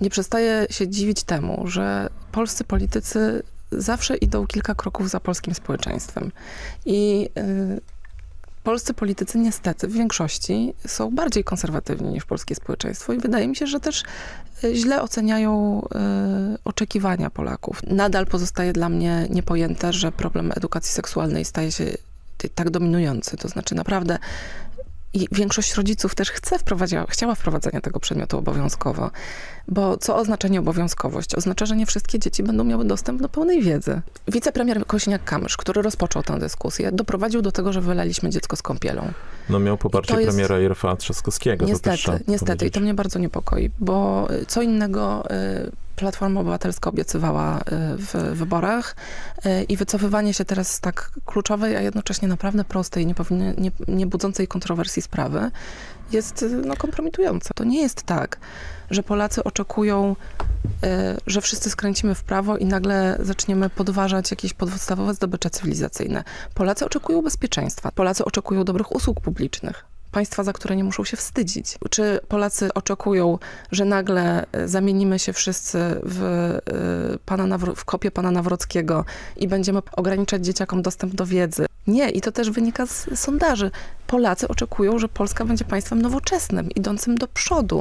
nie przestaję się dziwić temu, że polscy politycy zawsze idą kilka kroków za polskim społeczeństwem. I y, polscy politycy niestety w większości są bardziej konserwatywni niż polskie społeczeństwo i wydaje mi się, że też y, źle oceniają y, oczekiwania Polaków. Nadal pozostaje dla mnie niepojęte, że problem edukacji seksualnej staje się tak dominujący. To znaczy naprawdę i większość rodziców też chce wprowadziła, chciała wprowadzenia tego przedmiotu obowiązkowo. Bo co oznacza nieobowiązkowość? Oznacza, że nie wszystkie dzieci będą miały dostęp do pełnej wiedzy. Wicepremier Kośniak-Kamysz, który rozpoczął tę dyskusję, doprowadził do tego, że wylaliśmy dziecko z kąpielą. No miał poparcie jest- premiera Jarosława Trzaskowskiego. Niestety, niestety. I to mnie bardzo niepokoi, bo co innego y, Platforma Obywatelska obiecywała y, w wyborach y, i wycofywanie się teraz z tak kluczowej, a jednocześnie naprawdę prostej, nie, nie, nie budzącej kontrowersji sprawy jest y, no, kompromitujące. To nie jest tak, że Polacy oczekują, że wszyscy skręcimy w prawo i nagle zaczniemy podważać jakieś podstawowe zdobycze cywilizacyjne. Polacy oczekują bezpieczeństwa. Polacy oczekują dobrych usług publicznych. Państwa, za które nie muszą się wstydzić. Czy Polacy oczekują, że nagle e, zamienimy się wszyscy w, e, pana w kopię pana Nawrockiego i będziemy ograniczać dzieciakom dostęp do wiedzy? Nie, i to też wynika z sondaży. Polacy oczekują, że Polska będzie państwem nowoczesnym, idącym do przodu.